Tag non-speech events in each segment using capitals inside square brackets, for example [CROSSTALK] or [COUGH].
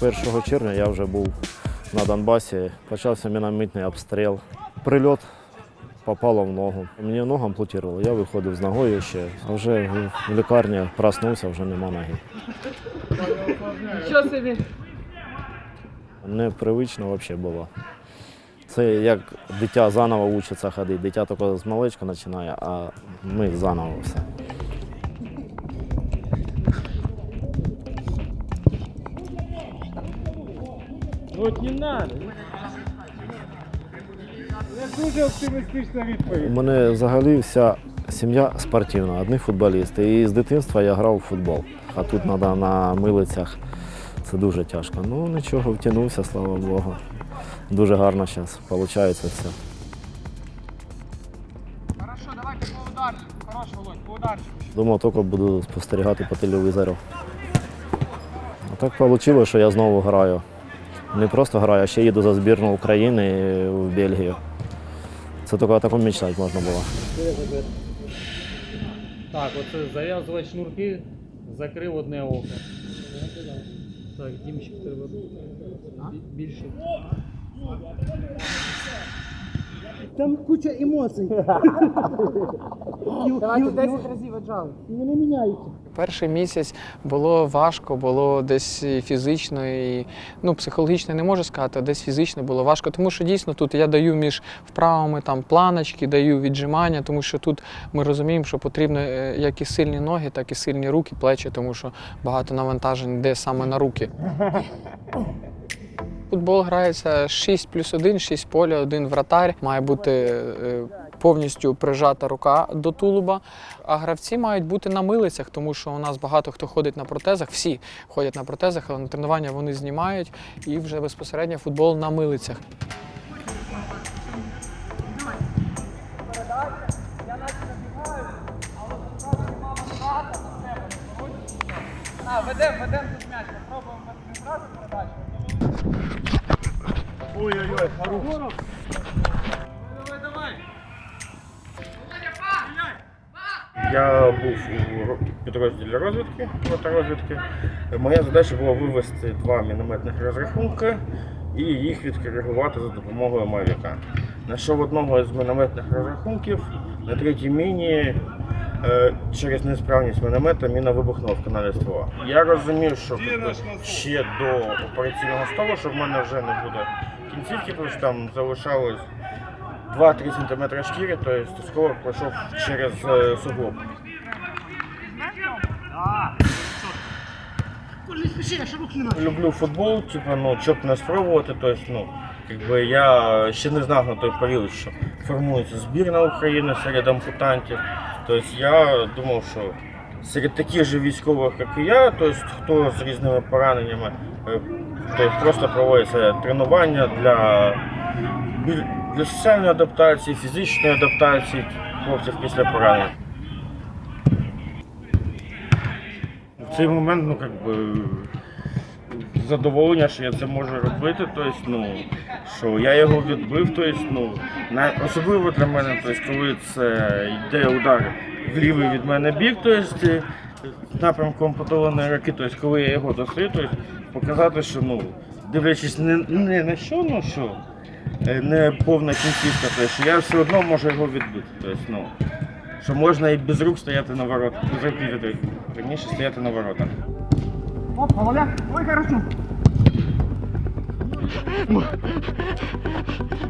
Першого червня я вже був на Донбасі, почався мінометний обстріл. Прильот попало в ногу. Мені ногу ампутували, я виходив з ногою ще, а вже в- в лікарні проснувся, вже нема ноги. Що собі? Непривично взагалі було. Це як дитя заново вчиться ходити. Дитя тільки з маличка починає, а ми заново все. От не надо. Це дуже оптимістична У мене взагалі вся сім'я спортивна, одні футболісти. І з дитинства я грав у футбол. А тут треба на милицях. Це дуже тяжко. Ну нічого, втягнувся, слава Богу. Дуже гарно зараз виходить все. Хорошо, давайте по ударчику. Хорош, Володь, по ударчику. Думав, тільки буду спостерігати по телевізору. А так вийшло, що я знову граю. Не просто граю, а ще їду за збірну України в Бельгію. Це тільки таку мечтати можна було. Так, оце зав'язувати шнурки, закрив одне око. Так, Дімчик треба більше. Там куча емоцій. [LAUGHS] Давайте 10 разів віджали. Не міняються. Перший місяць було важко, було десь фізично, і ну, психологічно не можу сказати, а десь фізично було важко. Тому що дійсно тут я даю між вправами там планочки, даю віджимання, тому що тут ми розуміємо, що потрібно е, як і сильні ноги, так і сильні руки, плечі, тому що багато навантажень йде саме на руки. Футбол грається 6 плюс 1, 6 поля, один вратар. Має бути е, повністю прижата рука до тулуба. А гравці мають бути на милицях, тому що у нас багато хто ходить на протезах, всі ходять на протезах, але на тренування вони знімають і вже безпосередньо футбол на милицях. А, ведем, ведем тут м'яч. Попробуємо не зразу передачу. Ой-ой-ой, хорош. Давай, давай. Я був у підрозділі розвідки, розвідки. Моя задача була вивести два мінометних розрахунки і їх відкоригувати за допомогою мавіка. Знайшов одного з мінометних розрахунків на третій міні. е, Через несправність міномета міна вибухнула в каналі ствола. Я розумів, що ще до операційного столу, що в мене вже не буде кінцівки, тому що там залишалось 2-3 см шкіри, тобто скоро пройшов через е, суглоб. Люблю футбол, типу, ну, щоб не спробувати, тобто, ну, якби я ще не знав на той період, що формується збірна України серед ампутантів. Тобто я думав, що серед таких же військових, як і я, тобто, хто з різними пораненнями, тобто, просто проводиться тренування для, для соціальної адаптації, фізичної адаптації хлопців після поранень. В цей момент, ну, как би, задоволення, що я це можу робити, тобто, ну, що я його відбив, тобто, ну, особливо для мене, тобто, коли це йде удар в лівий від мене бік, тобто, напрямку ампутованої руки, тобто, коли я його достаю, тобто, показати, що, ну, дивлячись не, не на що, ну що, не повна кінцівка, тобто, що я все одно можу його відбити. Тобто, ну, що можна і без рук стояти на воротах, без рук і від раніше стояти на воротах. Оп, Володя. Ой, хорошо.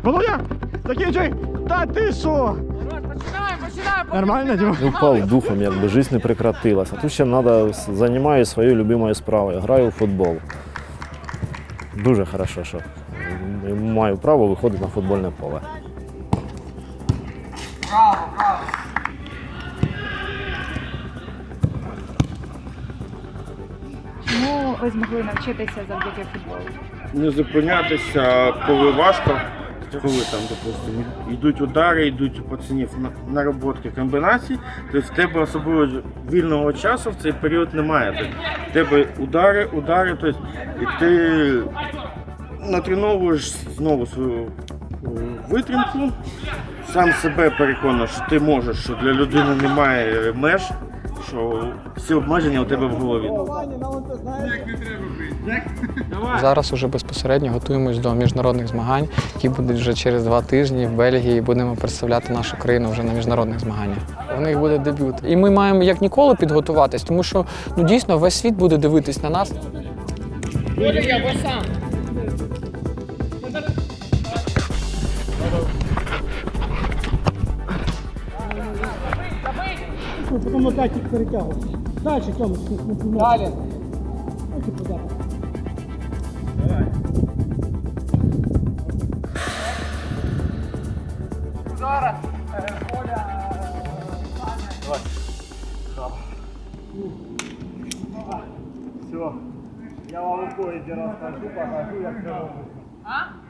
Володя, закінчуй. Та ти що? Нормально, Діма? І впав духом, якби життя не прекратилася. Тут ще треба займаюся своєю любимою справою. Граю у футбол. Дуже хорошо, що маю право виходити на футбольне поле. Браво, браво. Чому ви змогли навчитися завдяки футболу? Не зупинятися, коли важко, коли там, допустимо, йдуть удари, йдуть у пацанів на- наработки комбінацій, тобто в тебе особливо вільного часу в цей період немає. Тобто в тебе удари, удари, тобто, і ти натреновуєш знову свою е, витримку, сам себе переконуєш, що ти можеш, що для людини немає меж, що всі обмеження у тебе в голові. Зараз уже безпосередньо готуємось до міжнародних змагань, які будуть вже через два тижні в Бельгії. Будемо представляти нашу країну вже на міжнародних змаганнях. У них буде дебют. І ми маємо як ніколи підготуватись, тому що ну дійсно весь світ буде дивитись на нас. Потім отак їх перетягувати. Далі, Тьомич, не піймай. Далі. Ось і подати. Зараз е, Коля, е, Все. Я вам у поїзді розкажу, покажу, як це робиться. А?